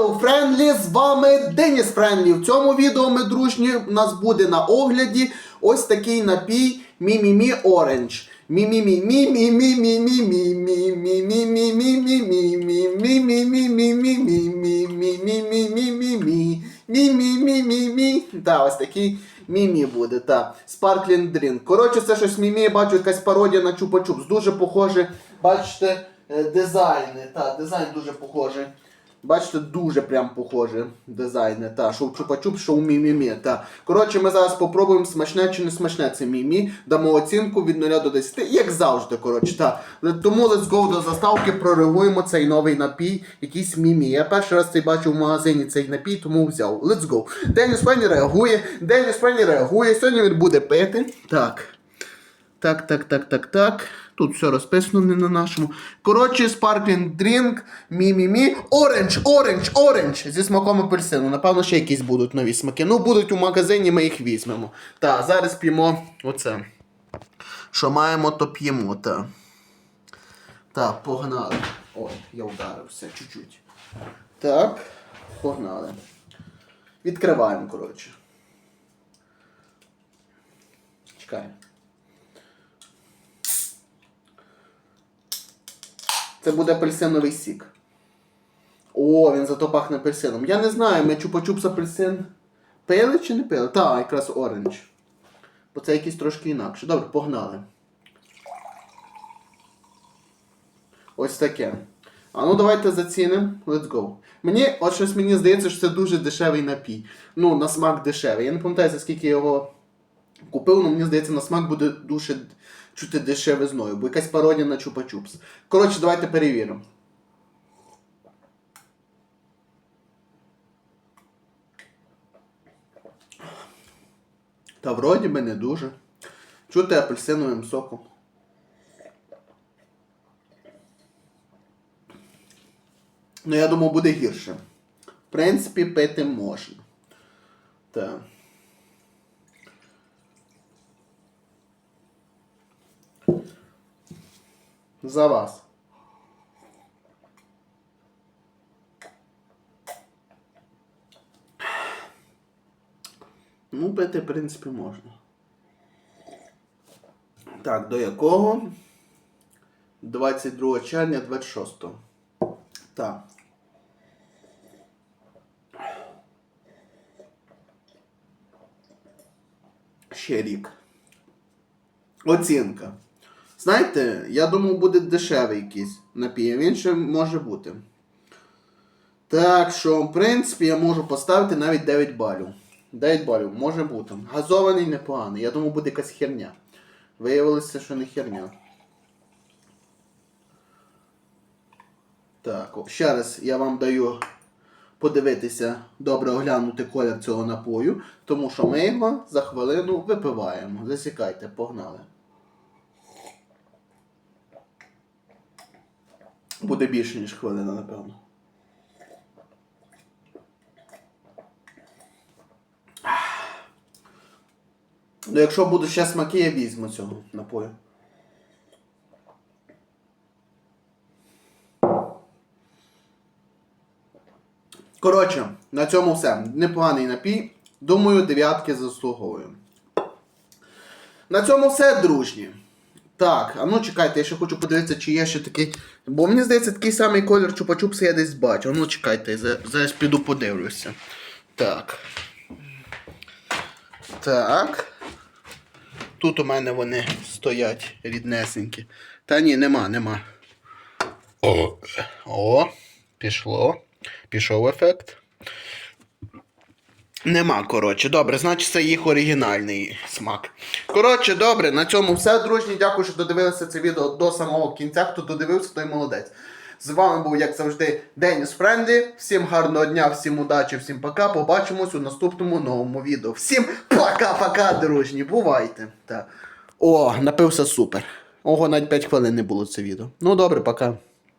Hello, Friendly! З вами Деніс Френлі. В цьому відео ми дружні. У нас буде на огляді ось такий напій Мімімі Оранж. Мімімі мімімі мімімі мімімі мімімі мімімі мімімі мімімі Та, ось такий мімі буде, та. Sparkling Drink. Коротше, це щось мімі, бачу якась пародія на чупа-чупс. Дуже похоже, бачите, е, дизайни. Та, дизайн дуже похожий. Бачите, дуже прям похоже дизайни. Та, що в чупа-чуп, що у мімімі. Та. Коротше, ми зараз попробуємо смачне чи не смачне це мімі. Дамо оцінку від 0 до 10, як завжди. коротше. Та. Тому let's go до заставки, прореагуємо цей новий напій, якийсь мімі. Я перший раз цей бачив в магазині цей напій, тому взяв. Let's go. Деніс Фенні реагує, Деніс Фенні реагує, сьогодні він буде пити. Так. Так, так, так, так, так. Тут все розписано не на нашому. Коротше, Sparkling Drink, мі-мі-мі. Оранж, оранж, оранж. Зі смаком апельсину. Напевно, ще якісь будуть нові смаки. Ну, будуть у магазині, ми їх візьмемо. Так, зараз п'ємо оце. Що маємо, то п'ємо, так. Так, погнали. Ой, я вдарився чуть-чуть. Так, погнали. Відкриваємо, коротше. Чекаємо. Це буде апельсиновий сік. О, він зато пахне апельсином. Я не знаю, ми чупа-чупс апельсин пили чи не пили? Так, якраз оранж. Бо це якийсь трошки інакше. Добре, погнали. Ось таке. А ну давайте зацінимо. Let's go. Мені, от щось мені здається, що це дуже дешевий напій. Ну, на смак дешевий. Я не пам'ятаю, за скільки я його купив, але мені здається, на смак буде дуже чути дешевизною, бо якась пародія на чупа-чупс. Коротше, давайте перевіримо. Та вроді би не дуже. Чути апельсиновим соком. Ну, я думаю, буде гірше. В принципі, пити можна. Так. За вас. Ну, пити, в принципі, можна. Так, до якого? 22 червня 26. Так. Ще рік. Оцінка. Знаєте, я думав, буде дешевий якийсь напій, він ще може бути. Так що, в принципі, я можу поставити навіть 9 балів. 9 балів може бути. Газований непоганий. Я думав, буде якась херня. Виявилося, що не херня. Так, о, ще раз я вам даю подивитися, добре оглянути колір цього напою, тому що ми його за хвилину випиваємо. Засікайте, погнали. Буде більше, ніж хвилина, напевно. Ну, якщо будуть ще смаки, я візьму цього напою. Коротше, на цьому все. Непоганий напій. Думаю, дев'ятки заслуговую. На цьому все, дружні. Так, а ну чекайте, я ще хочу подивитися, чи є ще такий. Бо мені здається, такий самий колір чупа-чупса я десь бачу. А ну чекайте, зараз піду подивлюся. Так. Так. Тут у мене вони стоять ріднесенькі. Та ні, нема, нема. О, О пішло. Пішов ефект. Нема, коротше, добре, значить це їх оригінальний смак. Коротше, добре, на цьому все, дружні. Дякую, що додивилися це відео до самого кінця. Хто додивився, той молодець. З вами був, як завжди, Деніс Френдлі. Всім гарного дня, всім удачі, всім пока. Побачимось у наступному новому відео. Всім пока-пока, дружні. Бувайте. Так. О, напився супер. Ого, навіть 5 хвилин не було це відео. Ну добре, пока.